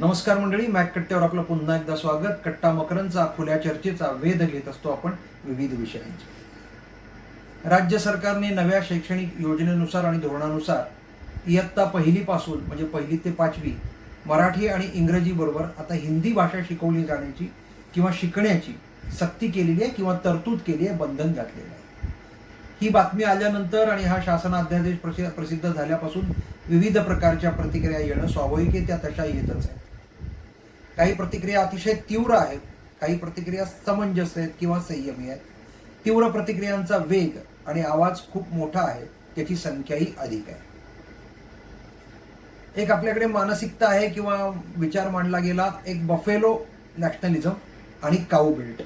नमस्कार मंडळी मॅक कट्ट्यावर आपलं पुन्हा एकदा स्वागत. कट्टा मकरंचा खुल्या चर्चेचा वेध घेत असतो आपण विविध विषयांचे. राज्य सरकारने नव्या शैक्षणिक योजनेनुसार आणि धोरणानुसार इयत्ता पहिलीपासून म्हणजे पहिली ते पाचवी मराठी आणि इंग्रजी बरोबर आता हिंदी भाषा शिकवली जाण्याची किंवा शिकण्याची सक्ती केलेली आहे किंवा तरतूद केली आहे बंधन घातलेलं आहे. ही बातमी आल्यानंतर आणि हा शासन अध्यादेश प्रसिद्ध झाल्यापासून विविध प्रकारच्या प्रतिक्रिया येणं स्वाभाविक आहे त्या तशा येतच आहेत. काही प्रतिक्रिया अतिशय तीव्र आहेत काही प्रतिक्रिया समंजस आहेत किंवा संयमी आहेत. तीव्र प्रतिक्रियांचा वेग आणि आवाज खूप मोठा आहे त्याची संख्याही अधिक आहे. एक आपल्याकडे मानसिकता आहे किंवा विचार मांडला गेला एक बफेलो नॅशनलिझम आणि काऊ बेल्ट.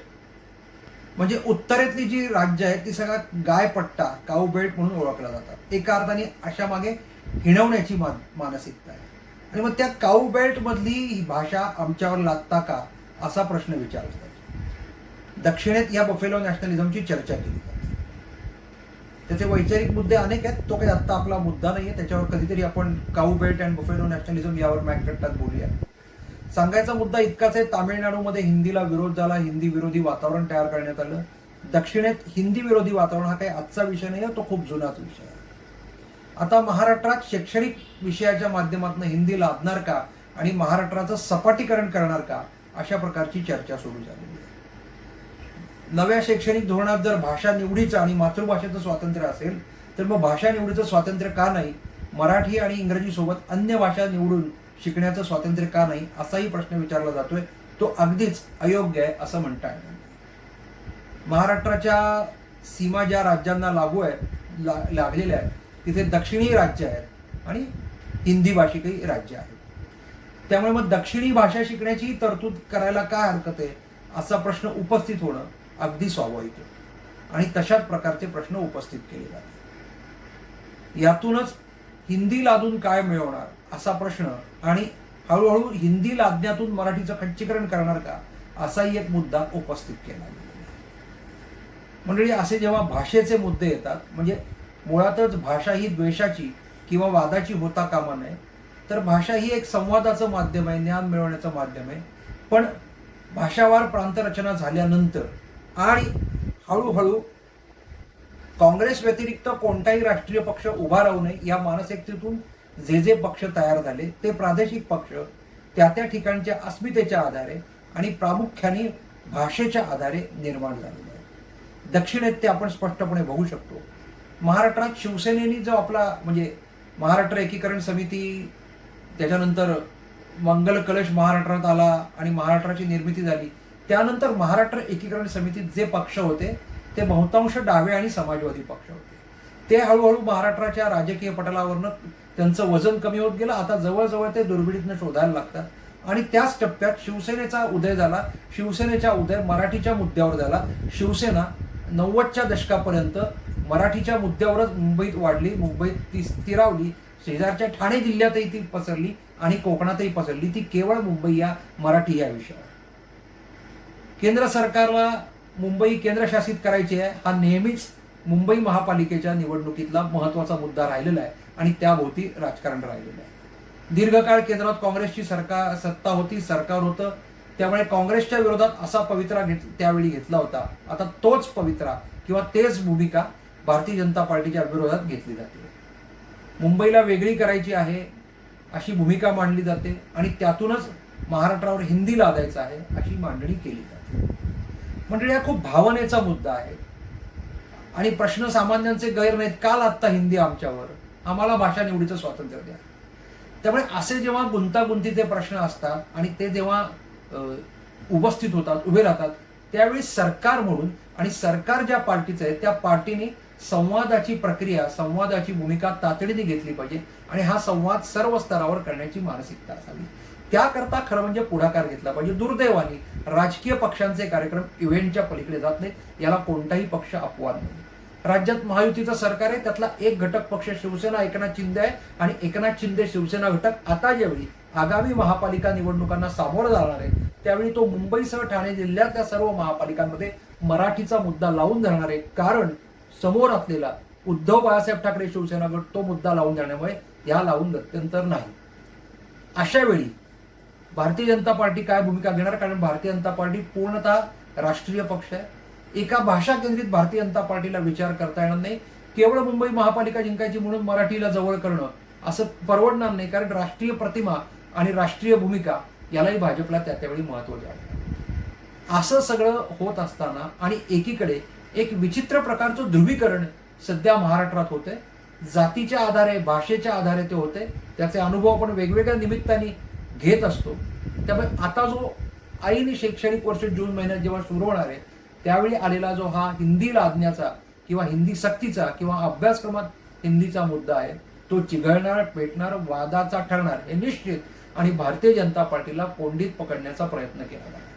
म्हणजे उत्तरेतली जी राज्य आहेत ती सगळ्यात गायपट्टा काऊ बेल्ट म्हणून ओळखला जातात. एका अर्थाने अशा मागे हिणवण्याची मा मानसिकता आहे. आणि मग त्या काऊ बेल्ट मधली ही भाषा आमच्यावर लागता का असा प्रश्न विचारतात दक्षिणेत या बफेलो नॅशनलिझमची चर्चा केली जाते. त्याचे वैचारिक मुद्दे अनेक आहेत तो काही आत्ता आपला मुद्दा नाही आहे त्याच्यावर कधीतरी आपण cow belt and buffalo nationalism यावर मॅककट्टात बोलूया. सांगायचा मुद्दा इतकाच आहे तामिळनाडूमध्ये हिंदीला विरोध झाला हिंदी विरोधी वातावरण तयार करण्यात आलं. दक्षिणेत हिंदी विरोधी वातावरण हा काही आजचा विषय नाही आहे तो खूप जुनाच विषय आहे. आता महाराष्ट्रात शैक्षणिक विषयाच्या माध्यमातून हिंदी लादणार का? आणि महाराष्ट्राचं सपाटीकरण करणार का? अशा प्रकारची चर्चा सुरू झालेली आहे. नव्या शैक्षणिक धोरणात जर भाषा निवडीचं आणि मातृभाषेचं स्वातंत्र्य असेल तर मग भाषा निवडीचं स्वातंत्र्य का नाही? मराठी आणि इंग्रजीसोबत अन्य भाषा निवडून शिकण्याचं स्वातंत्र्य का नाही? असाही प्रश्न विचारला जातोय. तो अगदीच अयोग्य आहे असं म्हणता येणार महाराष्ट्राच्या सीमा ज्या राज्यांना लागू आहे ला, लागलेल्या आहेत तिथे दक्षिणी राज्य आहेत आणि हिंदी भाषिकही राज्य आहेत. त्यामुळे मग दक्षिणी भाषा शिकण्याची तरतूद करायला काय हरकत आहे असा प्रश्न उपस्थित होणं अगदी स्वाभाविक आहे. आणि तशाच प्रकारचे प्रश्न उपस्थित केले जातात. यातूनच हिंदी लादून काय मिळवणार असा प्रश्न आणि हळूहळू हिंदी लादण्यातून मराठीचं खच्चीकरण करणार का असाही एक मुद्दा उपस्थित केला गेलेला आहे. मंडळी असे जेव्हा भाषेचे मुद्दे येतात म्हणजे मुळातच भाषा ही द्वेषाची किंवा वादाची होता कामा नये. तर भाषा ही एक संवादाचं माध्यम आहे ज्ञान मिळवण्याचं माध्यम आहे. पण भाषावार प्रांतरचना झाल्यानंतर आणि हळूहळू काँग्रेस व्यतिरिक्त कोणताही राष्ट्रीय पक्ष उभा राहू नये या मानसिकतेतून जे जे पक्ष तयार झाले ते प्रादेशिक पक्ष त्या त्या ठिकाणच्या अस्मितेच्या आधारे आणि प्रामुख्याने भाषेच्या आधारे निर्माण झालेले आहे दक्षिणेत ते आपण स्पष्टपणे बघू शकतो. महाराष्ट्रात शिवसेनेनी जो आपला म्हणजे महाराष्ट्र एकीकरण समिती त्याच्यानंतर मंगल कलश महाराष्ट्रात आला आणि महाराष्ट्राची निर्मिती झाली त्यानंतर महाराष्ट्र एकीकरण समितीत जे पक्ष होते ते बहुतांश डावे आणि समाजवादी पक्ष होते. ते हळूहळू महाराष्ट्राच्या राजकीय पटलावरनं त्यांचं वजन कमी होत गेलं आता जवळजवळ ते दुर्बिडीतनं शोधायला लागतात. आणि त्याच टप्प्यात शिवसेनेचा उदय झाला शिवसेनेचा उदय मराठीच्या मुद्द्यावर झाला. शिवसेना नव्वदच्या दशकापर्यंत मराठीच्या मुद्द्यावरच मुंबईत वाढली मुंबईत ती स्थिरावली शेजारच्या ठाणे जिल्ह्यातही ती पसरली आणि कोकणातही पसरली. ती केवळ मुंबई या मराठी या विषयावर. केंद्र सरकारला मुंबई केंद्रशासित करायची आहे हा नेहमीच मुंबई महापालिकेच्या निवडणुकीतला महत्त्वाचा मुद्दा राहिलेला आहे आणि त्याभोवती राजकारण राहिलेलं आहे. दीर्घकाळ केंद्रात काँग्रेसची सरकार सत्ता होती सरकार होतं. त्यामुळे काँग्रेसच्या विरोधात असा पवित्रा घेत त्यावेळी घेतला होता. आता तोच पवित्रा किंवा तेच भूमिका भारतीय जनता पार्टीच्या विरोधात घेतली जाते. मुंबईला वेगळी करायची आहे अशी भूमिका मांडली जाते आणि त्यातूनच महाराष्ट्रावर हिंदी लादायचं आहे अशी मांडणी केली जाते. मंडळी हा खूप भावनेचा मुद्दा आहे. आणि प्रश्न सामान्यांचे गैर नाहीत. काल आत्ता हिंदी आमच्यावर. आम्हाला भाषा निवडीचं स्वातंत्र्य द्या. त्यामुळे असे जेव्हा गुंतागुंतीचे प्रश्न असतात आणि ते जेव्हा उपस्थित होतात उभे राहतात त्यावेळी सरकार म्हणून आणि सरकार ज्या पार्टीचं आहे त्या पार्टीने संवादाची प्रक्रिया संवादाची भूमिका तातडीने घेतली पाहिजे आणि हा संवाद सर्व स्तरावर करण्याची मानसिकता असावी. त्याकरता खरं म्हणजे पुढाकार घेतला पाहिजे. दुर्दैवाने राजकीय पक्षांचे कार्यक्रम इव्हेंटच्या पलीकडे जात नाहीत. याला कोणताही पक्ष अपवाद नाही. राज्यात महायुतीचं सरकार आहे त्यातला एक घटक पक्ष शिवसेना एकनाथ शिंदे आहे आणि एकनाथ शिंदे शिवसेना घटक आता ज्यावेळी आगामी महापालिका निवडणुकांना सामोरं जाणार आहे त्यावेळी तो मुंबईसह ठाणे जिल्ह्यातल्या सर्व महापालिकांमध्ये मराठीचा मुद्दा लावून धरणार आहे. कारण समोर असलेला उद्धव बाळासाहेब ठाकरे शिवसेना गट तो मुद्दा लावून देण्यामुळे ह्या लावून गत्यंतर नाही. अशा वेळी भारतीय जनता पार्टी काय भूमिका घेणार? कारण भारतीय जनता पार्टी पूर्णतः राष्ट्रीय पक्ष आहे. एका भाषा केंद्रित भारतीय जनता पार्टीला विचार करता येणार नाही. केवळ मुंबई महापालिका जिंकायची म्हणून मराठीला जवळ करणं असं परवडणार नाही. कारण राष्ट्रीय प्रतिमा आणि राष्ट्रीय भूमिका यालाही भाजपला त्या त्यावेळी महत्त्व द्यावं असं सगळं होत असताना आणि एकीकडे एक विचित्र प्रकारचं ध्रुवीकरण सध्या महाराष्ट्रात होते जातीच्या आधारे भाषेच्या आधारे ते होते त्याचे अनुभव आपण वेगवेगळ्या निमित्ताने घेत असतो. त्यामुळे आता जो आईने शैक्षणिक वर्ष जून महिन्यात जेव्हा सुरू होणार आहे त्यावेळी आलेला जो हा हिंदी लादण्याचा किंवा हिंदी सक्तीचा किंवा अभ्यासक्रमात हिंदीचा मुद्दा आहे तो चिघळणार पेटणार वादाचा ठरणार हे निश्चित आणि भारतीय जनता पार्टीला कोंडीत पकडण्याचा प्रयत्न केला जातो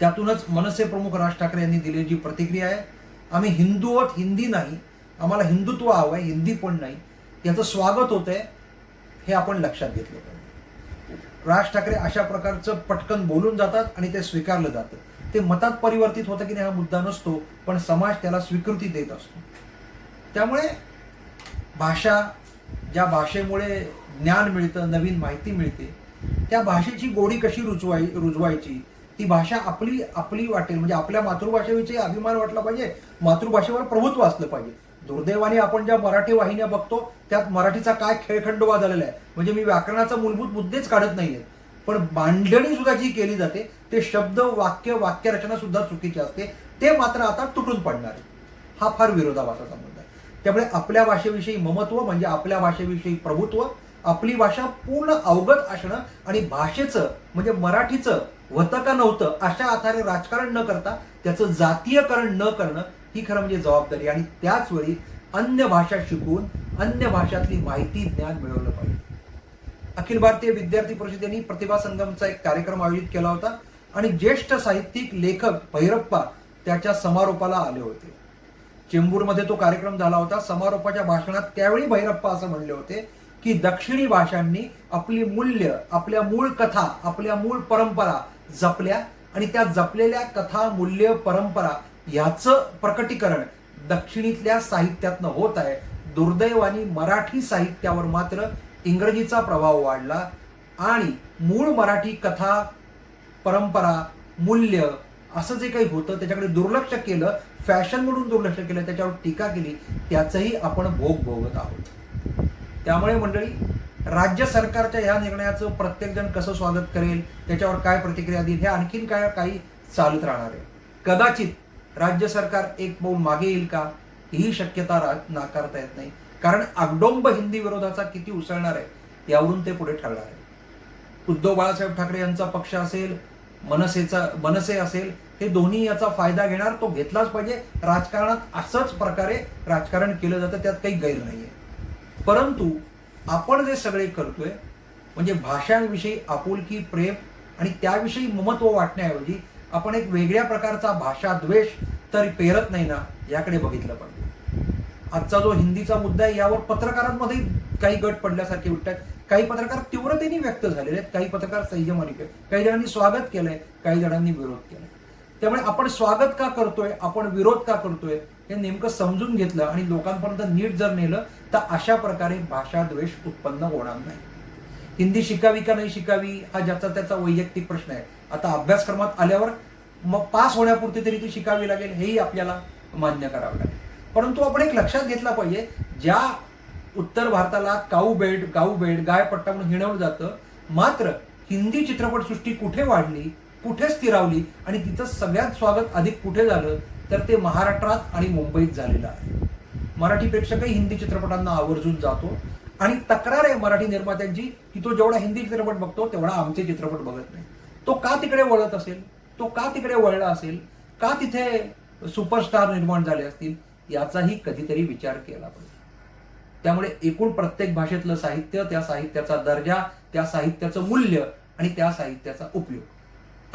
त्यातूनच मनसे प्रमुख राज ठाकरे यांनी दिलेली जी प्रतिक्रिया आहे आम्ही हिंदुवत हिंदी नाही आम्हाला हिंदुत्व हवं आहे हिंदी पण नाही याचं स्वागत होतंय आहे हे आपण लक्षात घेतलं पाहिजे. राज ठाकरे अशा प्रकारचं पटकन बोलून जातात आणि ते स्वीकारलं जातं. ते मतात परिवर्तित होतं की नाही हा मुद्दा नसतो पण समाज त्याला स्वीकृती देत असतो. त्यामुळे भाषा ज्या भाषेमुळे ज्ञान मिळतं नवीन माहिती मिळते त्या भाषेची गोडी कशी रुजवाय रुजवायची ती भाषा आपली आपली वाटेल. म्हणजे आपल्या मातृभाषेविषयी अभिमान वाटला पाहिजे मातृभाषेवर प्रभुत्व असलं पाहिजे. दुर्दैवाने आपण ज्या मराठी वाहिन्या बघतो त्यात मराठीचा काय खेळखंडोबा झालेला आहे. म्हणजे मी व्याकरणाचा मूलभूत मुद्देच काढत नाहीये. पण मांडणी सुद्धा जी केली जाते ते शब्द वाक्य वाक्यरचना सुद्धा चुकीची असते. ते मात्र आता तुटून पडणार आहे. हा फार विरोधाभासाचा मुद्दा आहे. त्यामुळे आपल्या भाषेविषयी ममत्व म्हणजे आपल्या भाषेविषयी प्रभुत्व आपली भाषा पूर्ण अवगत असणं आणि भाषेचं म्हणजे मराठीचं होतं का नव्हतं अशा आधारे राजकारण न करता त्याचं जातीयकरण न करणं ही खरं म्हणजे जबाबदारी. आणि त्याच वेळी अन्य भाषा शिकून अन्य भाषातली माहिती ज्ञान मिळवलं पाहिजे. अखिल भारतीय विद्यार्थी परिषद यांनी प्रतिभा संगमचा एक कार्यक्रम आयोजित केला होता. आणि ज्येष्ठ साहित्यिक लेखक भैरप्पा त्याच्या समारोपाला आले होते. चेंबूरमध्ये तो कार्यक्रम झाला होता. समारोपाच्या भाषणात त्यावेळी भैरप्पा असं म्हणले होते की दक्षिणी भाषांनी आपली मूल्य आपल्या मूळ कथा आपल्या मूळ परंपरा जपल्या आणि त्या जपलेल्या कथा मूल्य परंपरा ह्याचं प्रकटीकरण दक्षिणीतल्या साहित्यातनं होत आहे. दुर्दैवानी मराठी साहित्यावर मात्र इंग्रजीचा प्रभाव वाढला आणि मूळ मराठी कथा परंपरा मूल्य असं जे काही होतं त्याच्याकडे दुर्लक्ष केलं फॅशन म्हणून दुर्लक्ष केलं त्याच्यावर टीका केली त्याचंही आपण भोग भोगत आहोत. त्यामुळे मंडळी राज्य सरकारच्या ह्या निर्णयाचं प्रत्येकजण कसं स्वागत करेल त्याच्यावर काय प्रतिक्रिया देईल हे आणखीन काय काही चालत राहणार आहे. कदाचित राज्य सरकार एक पाऊल मागे येईल का ही शक्यता रा- नाकारता येत नाही. कारण अगडोंब हिंदी विरोधाचा किती उसळणार आहे यावरून ते पुढे ठरणार आहे. उद्धव बाळासाहेब ठाकरे यांचा पक्ष असेल मनसेचा मनसे असेल हे दोन्ही याचा फायदा घेणार तो घेतलाच पाहिजे. राजकारणात असंच प्रकारे राजकारण केलं जातं त्यात काही गैर नाहीये. परंतु आपण जे सगळे करतोय म्हणजे भाषांविषयी आपुलकी प्रेम आणि त्याविषयी ममत्व वाटण्याऐवजी आपण एक वेगळ्या प्रकारचा भाषा द्वेष तर पेरत नाही ना याकडे बघितलं पाहिजे. आजचा जो हिंदीचा मुद्दा आहे यावर पत्रकारांमध्ये काही गट पडल्यासारखे उठतात. काही पत्रकार तीव्रतेने व्यक्त झालेले आहेत काही पत्रकार संयमाने केले काही जणांनी स्वागत केलंय काही जणांनी विरोध केलाय. त्यामुळे आपण स्वागत का करतोय आपण विरोध का करतोय हे नेमकं समजून घेतलं आणि लोकांपर्यंत नीट जर नेलं तर अशा प्रकारे भाषा द्वेष उत्पन्न होणार नाही. हिंदी शिकावी का नाही शिकावी हा ज्याचा त्याचा वैयक्तिक प्रश्न आहे. आता अभ्यासक्रमात आल्यावर मग पास होण्यापुरती तरी ती शिकावी लागेल हेही आपल्याला मान्य करावं लागेल. परंतु आपण एक लक्षात घेतला पाहिजे ज्या उत्तर भारताला काऊ बेड गाऊ बेड गायपट्टा म्हणून हिणवलं जातं मात्र हिंदी चित्रपटसृष्टी कुठे वाढली कुठे स्थिरावली आणि तिचं सगळ्यात स्वागत अधिक कुठे झालं तर ते महाराष्ट्रात आणि मुंबईत झालेलं आहे. मराठी प्रेक्षकही हिंदी चित्रपटांना आवर्जून जातो. आणि तक्रार आहे मराठी निर्मात्यांची की तो जेवढा हिंदी चित्रपट बघतो तेवढा आमचे चित्रपट बघत नाही. तो का तिकडे वळत असेल? तो का तिकडे वळला असेल? का तिथे सुपरस्टार निर्माण झाले असतील? याचाही कधीतरी विचार केला पाहिजे. त्यामुळे एकूण प्रत्येक भाषेतलं साहित्य त्या साहित्याचा दर्जा त्या साहित्याचं मूल्य आणि त्या साहित्याचा उपयोग.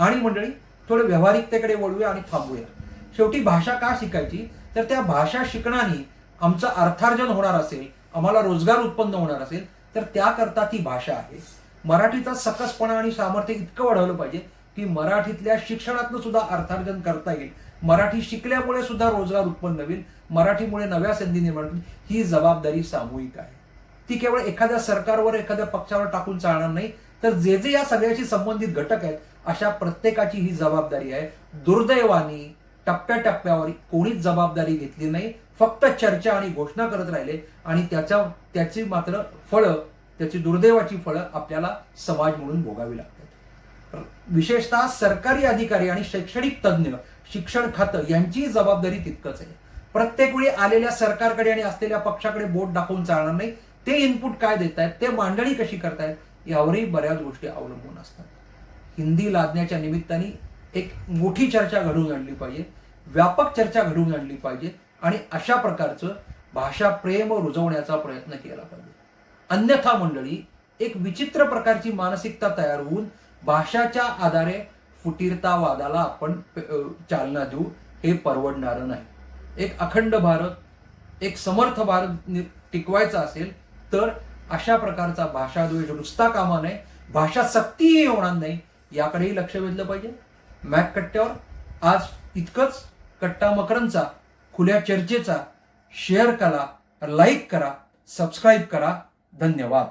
आणि मंडळी थोडे व्यावहारिकतेकडे वळूया आणि थांबूया. शेवटी भाषा का शिकायची? तर त्या भाषा शिकण्याने आमचं अर्थार्जन होणार असेल आम्हाला रोजगार उत्पन्न होणार असेल तर त्याकरता ती भाषा आहे. मराठीचा सकसपणा आणि सामर्थ्य इतकं वाढवलं पाहिजे की मराठीतल्या शिक्षणातनं सुद्धा अर्थार्जन करता येईल. मराठी शिकल्यामुळे सुद्धा रोजगार उत्पन्न होईल. मराठीमुळे नव्या संधी निर्माण होईल ही जबाबदारी सामूहिक आहे. ती केवळ एखाद्या सरकारवर एखाद्या पक्षावर टाकून चालणार नाही तर जे जे या सगळ्याशी संबंधित घटक आहेत अशा प्रत्येकाची ही जबाबदारी आहे. दुर्दैवानी टप्प्याटप्प्यावर कोणीच जबाबदारी घेतली नाही फक्त चर्चा आणि घोषणा करत राहिले आणि त्याच्या त्याची मात्र फळं त्याची दुर्दैवाची फळं आपल्याला समाज म्हणून भोगावी लागतात. विशेषतः सरकारी अधिकारी आणि शैक्षणिक तज्ज्ञ शिक्षण खातं यांची जबाबदारी तितकंच आहे. प्रत्येक वेळी आलेल्या सरकारकडे आणि असलेल्या पक्षाकडे बोट दाखवून चालणार नाही. ते इनपुट काय देत आहेत ते मांडणी कशी करतायत यावरही बऱ्याच गोष्टी अवलंबून असतात. हिंदी लादण्याच्या निमित्ताने एक मोठी चर्चा घडवून आणली पाहिजे व्यापक चर्चा घडवून आणली पाहिजे आणि अशा प्रकारचं भाषा प्रेम रुजवण्याचा प्रयत्न केला पाहिजे. अन्यथा मंडळी एक विचित्र प्रकारची मानसिकता तयार होऊन भाषाच्या आधारे फुटीरतावादाला आपण चालना देऊ हे परवडणारं नाही. एक अखंड भारत एक समर्थ भारत नि- टिकवायचा असेल तर अशा प्रकारचा भाषाद्वेष नुसता कामा नये भाषा सक्तीही होणार नाही याकडेही लक्ष वेधलं पाहिजे. मॅक कट्ट्यावर. आज इतकंच कट्टा मकरंचा खुल्या चर्चेचा शेअर करा लाईक करा सबस्क्राईब करा. धन्यवाद.